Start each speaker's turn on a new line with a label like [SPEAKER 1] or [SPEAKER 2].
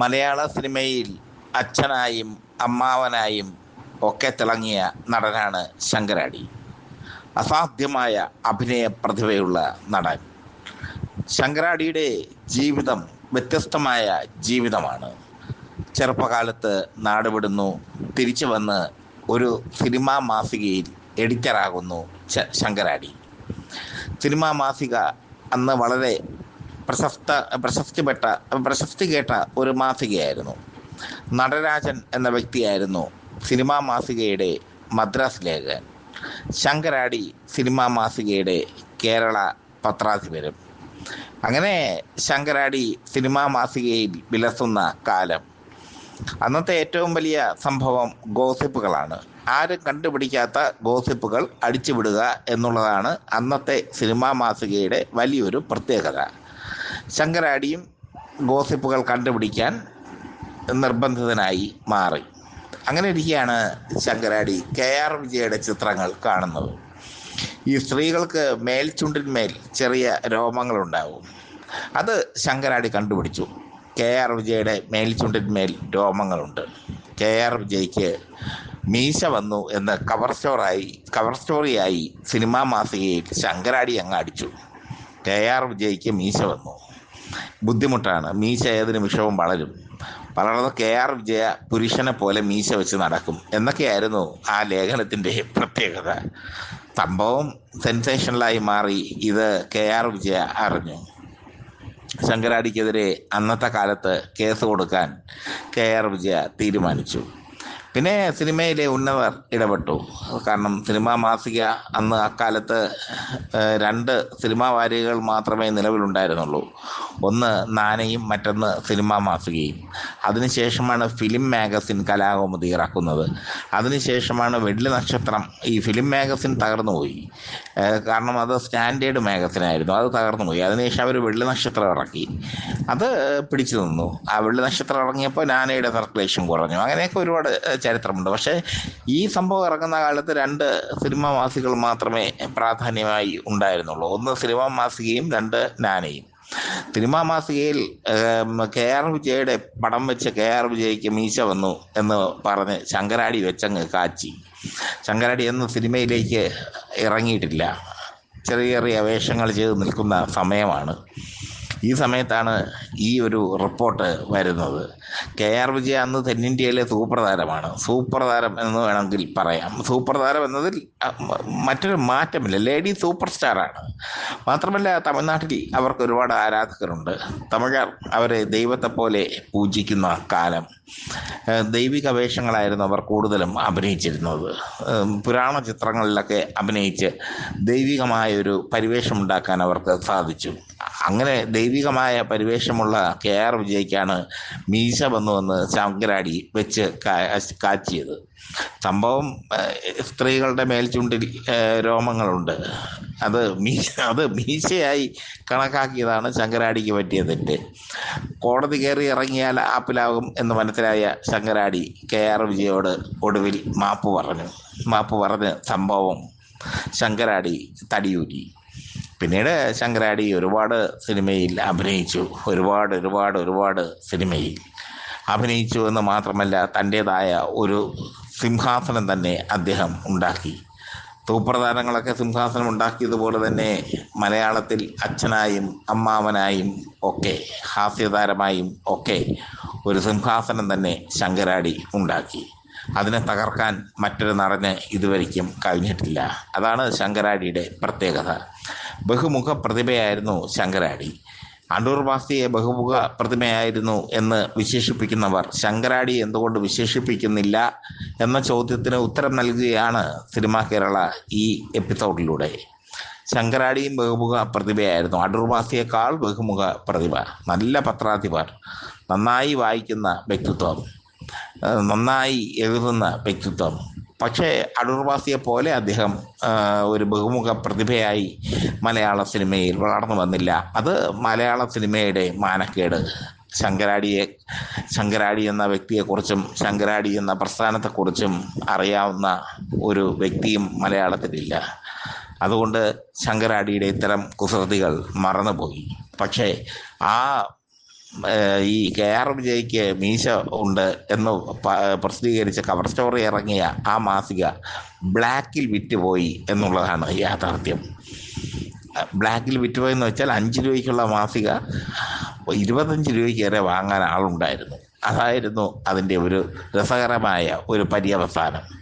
[SPEAKER 1] മലയാള സിനിമയിൽ അച്ഛനായും അമ്മാവനായും ഒക്കെ തിളങ്ങിയ നടനാണ് ശങ്കരാടി. അസാധ്യമായ അഭിനയ പ്രതിഭയുള്ള നടൻ. ശങ്കരാടിയുടെ ജീവിതം വ്യത്യസ്തമായ ജീവിതമാണ്. ചെറുപ്പകാലത്ത് നാടുവിടുന്നു തിരിച്ചു വന്ന് ഒരു സിനിമാ മാസികയിൽ എഡിറ്ററാകുന്നു ശങ്കരാടി. സിനിമാ മാസിക അന്ന് വളരെ പ്രശസ്ത പ്രശസ്തിപ്പെട്ട പ്രശസ്തി കേട്ട ഒരു മാസികയായിരുന്നു. നടരാജൻ എന്ന വ്യക്തിയായിരുന്നു സിനിമാ മാസികയുടെ മദ്രാസ് ലേഖകൻ. ശങ്കരാടി സിനിമാ മാസികയുടെ കേരള പത്രാധിപരും. അങ്ങനെ ശങ്കരാടി സിനിമാ മാസികയിൽ വിലസുന്ന കാലം. അന്നത്തെ ഏറ്റവും വലിയ സംഭവം ഗോസിപ്പുകളാണ്. ആരും കണ്ടുപിടിക്കാത്ത ഗോസിപ്പുകൾ അടിച്ചുവിടുക എന്നുള്ളതാണ് അന്നത്തെ സിനിമാ മാസികയുടെ വലിയൊരു പ്രത്യേകത. ശങ്കരാടിയും ഗോസിപ്പുകൾ കണ്ടുപിടിക്കാൻ നിർബന്ധിതനായി മാറി. അങ്ങനെ ഇരിക്കുകയാണ് ശങ്കരാടി കെ ആർ വിജയുടെ ചിത്രങ്ങൾ കാണുന്നത്. ഈ സ്ത്രീകൾക്ക് മേൽചുണ്ടിന്മേൽ ചെറിയ രോമങ്ങളുണ്ടാവും. അത് ശങ്കരാടി കണ്ടുപിടിച്ചു. കെ ആർ വിജയുടെ മേൽചുണ്ടിന്മേൽ രോമങ്ങളുണ്ട്. കെ ആർ വിജയ്ക്ക് മീശ വന്നു എന്ന് കവർ സ്റ്റോറായി കവർ സ്റ്റോറിയായി സിനിമാ മാസികയിൽ ശങ്കരാടി അങ്ങ് അടിച്ചു. കെ ആർ വിജയ്ക്ക് മീശ വന്നു. ബുദ്ധിമുട്ടാണ്. മീശ ഏത് നിമിഷവും വളരും. വളർന്ന കെ ആർ വിജയ പുരുഷനെ പോലെ മീശ വെച്ച് നടക്കും. എന്നൊക്കെയായിരുന്നു ആ ലേഖനത്തിന്റെ പ്രത്യേകത. സംഭവം സെൻസേഷണലായി മാറി ഇത് കെ ആർ വിജയ അറിഞ്ഞു. ശങ്കരാടിക്കെതിരെ അന്നത്തെ കാലത്ത് കേസ് കൊടുക്കാൻ കെ ആർ വിജയ തീരുമാനിച്ചു. പിന്നെ സിനിമയിലെ ഉന്നതർ ഇടപെട്ടു. കാരണം സിനിമാ മാസിക അന്ന് അക്കാലത്ത് രണ്ട് സിനിമാ വാരികകൾ മാത്രമേ നിലവിലുണ്ടായിരുന്നുള്ളൂ. ഒന്ന് നാനയും മറ്റൊന്ന് സിനിമാ മാസികയും. അതിനുശേഷമാണ് ഫിലിം മാഗസിൻ കലാകൗമുദി ഇറക്കുന്നത്. അതിനുശേഷമാണ് വെള്ളി നക്ഷത്രം ഈ ഫിലിം മാഗസിൻ തകർന്നുപോയി കാരണം അത് സ്റ്റാൻഡേർഡ് മാഗസിനായിരുന്നു. അത് തകർന്നുപോയി അതിനുശേഷം അവർ വെള്ളി നക്ഷത്രം ഇറക്കി. അത് പിടിച്ചു നിന്നു. ആ വെള്ളി നക്ഷത്രം ഇറങ്ങിയപ്പോൾ നാനയുടെ സർക്കുലേഷൻ കുറഞ്ഞു. അങ്ങനെയൊക്കെ ഒരുപാട് ചരിത്രമുണ്ട്. പക്ഷേ ഈ സംഭവം ഇറങ്ങുന്ന കാലത്ത് രണ്ട് സിനിമാ മാസികൾ മാത്രമേ പ്രാധാന്യമായി ഉണ്ടായിരുന്നുള്ളൂ. ഒന്ന് സിനിമാ മാസികയും രണ്ട് നാനയും. സിനിമാ മാസികയിൽ കെ ആർ വിജയുടെ പടം വെച്ച് കെ ആർ വിജയ്ക്ക് മീശ വന്നു എന്ന് പറഞ്ഞ് ശങ്കരാടി വെച്ചങ്ങ് കാച്ചി. ശങ്കരാടി എന്ന സിനിമയിലേക്ക് ഇറങ്ങിയിട്ടില്ല. ചെറിയ ചെറിയ വേഷങ്ങൾ ചെയ്ത് നിൽക്കുന്ന സമയമാണ്. ഈ സമയത്താണ് ഈ ഒരു റിപ്പോർട്ട് വരുന്നത്. കെ ആർ വിജയ അന്ന് തെന്നിന്ത്യയിലെ സൂപ്പർ താരം എന്ന് വേണമെങ്കിൽ പറയാം. സൂപ്പർ താരം എന്നതിൽ മറ്റൊരു മാറ്റമില്ല. ലേഡി സൂപ്പർ സ്റ്റാറാണ് മാത്രമല്ല തമിഴ്നാട്ടിൽ അവർക്ക് ഒരുപാട് ആരാധകരുണ്ട്. തമിഴർ അവരെ ദൈവത്തെ പോലെ പൂജിക്കുന്ന കാലം. ദൈവിക വേഷങ്ങളായിരുന്നു അവർ കൂടുതലും അഭിനയിച്ചിരുന്നത്. പുരാണ ചിത്രങ്ങളിലൊക്കെ അഭിനയിച്ച് ദൈവികമായൊരു പരിവേഷം ഉണ്ടാക്കാൻ അവർക്ക് സാധിച്ചു. അങ്ങനെ ദൈവികമായ പരിവേഷമുള്ള കെ ആർ വിജയ്ക്കാണ് മീശ വന്നു വന്ന് ശങ്കരാടി വെച്ച് കാച്ചിയത്. സംഭവം സ്ത്രീകളുടെ മേൽചുണ്ടിൽ രോമങ്ങളുണ്ട്. അത് മീശ അത് മീശയായി കണക്കാക്കിയതാണ് ശങ്കരാടിക്ക് പറ്റിയ തെറ്റ് കോടതി കയറി ഇറങ്ങിയാൽ ആപ്പിലാകും എന്ന് മനസ്സിലായ ശങ്കരാടി കെ ആർ വിജയോട് ഒടുവിൽ മാപ്പ് പറഞ്ഞു. മാപ്പ് പറഞ്ഞ് സംഭവം ശങ്കരാടി തടിയൂരി. പിന്നീട് ശങ്കരാടി ഒരുപാട് സിനിമയിൽ അഭിനയിച്ചു. ഒരുപാട് ഒരുപാട് ഒരുപാട് സിനിമയിൽ അഭിനയിച്ചു എന്ന് മാത്രമല്ല തന്റേതായ ഒരു സിംഹാസനം തന്നെ അദ്ദേഹം ഉണ്ടാക്കി. തൂപ്രധാനങ്ങളൊക്കെ സിംഹാസനം ഉണ്ടാക്കിയതുപോലെ തന്നെ മലയാളത്തിൽ അച്ഛനായും അമ്മാവനായും ഒക്കെ ഹാസ്യതാരമായും ഒക്കെ ഒരു സിംഹാസനം തന്നെ ശങ്കരാടി ഉണ്ടാക്കി. അതിനെ തകർക്കാൻ മറ്റൊരു നടന് ഇതുവരിക്കും കഴിഞ്ഞിട്ടില്ല. അതാണ് ശങ്കരാടിയുടെ പ്രത്യേകത. ബഹുമുഖ പ്രതിഭയായിരുന്നു ശങ്കരാടി. അടൂർ വാസ്തിയെ ബഹുമുഖ പ്രതിമയായിരുന്നു എന്ന് വിശേഷിപ്പിക്കുന്നവർ ശങ്കരാടി എന്തുകൊണ്ട് വിശേഷിപ്പിക്കുന്നില്ല എന്ന ചോദ്യത്തിന് ഉത്തരം നൽകുകയാണ് സിനിമ കേരള ഈ എപ്പിസോഡിലൂടെ. ശങ്കരാടിയും ബഹുമുഖ പ്രതിഭയായിരുന്നു. അടൂർ വാസിയേക്കാൾ ബഹുമുഖ പ്രതിഭ. നല്ല പത്രാധിപർ. നന്നായി വായിക്കുന്ന വ്യക്തിത്വം. നന്നായി എഴുതുന്ന വ്യക്തിത്വം. പക്ഷേ അടൂർവാസിയെ പോലെ അദ്ദേഹം ഒരു ബഹുമുഖ പ്രതിഭയായി മലയാള സിനിമയിൽ വളർന്നു വന്നില്ല. അത് മലയാള സിനിമയുടെ മാനക്കേട്. ശങ്കരാടിയെ ശങ്കരാടി എന്ന വ്യക്തിയെക്കുറിച്ചും ശങ്കരാടി എന്ന പ്രസ്ഥാനത്തെക്കുറിച്ചും അറിയാവുന്ന ഒരു വ്യക്തിയും മലയാളത്തിലില്ല. അതുകൊണ്ട് ശങ്കരാടിയുടെ ഇത്തരം കുസൃതികൾ മറന്നുപോയി. പക്ഷേ ആ ഈ കെ ആർ വിജയ്ക്ക് മീശ ഉണ്ട് എന്ന് പ്രസിദ്ധീകരിച്ച കവർ സ്റ്റോറി ഇറങ്ങിയ ആ മാസിക ബ്ലാക്കിൽ വിറ്റുപോയി എന്നുള്ളതാണ് യാഥാർത്ഥ്യം. ബ്ലാക്കിൽ വിറ്റുപോയെന്ന് വെച്ചാൽ അഞ്ച് രൂപയ്ക്കുള്ള മാസിക ഇരുപത്തഞ്ച് രൂപയ്ക്ക് വരെ വാങ്ങാൻ ആളുണ്ടായിരുന്നു. അതായിരുന്നു അതിന്റെ ഒരു രസകരമായ ഒരു പര്യവസാനം.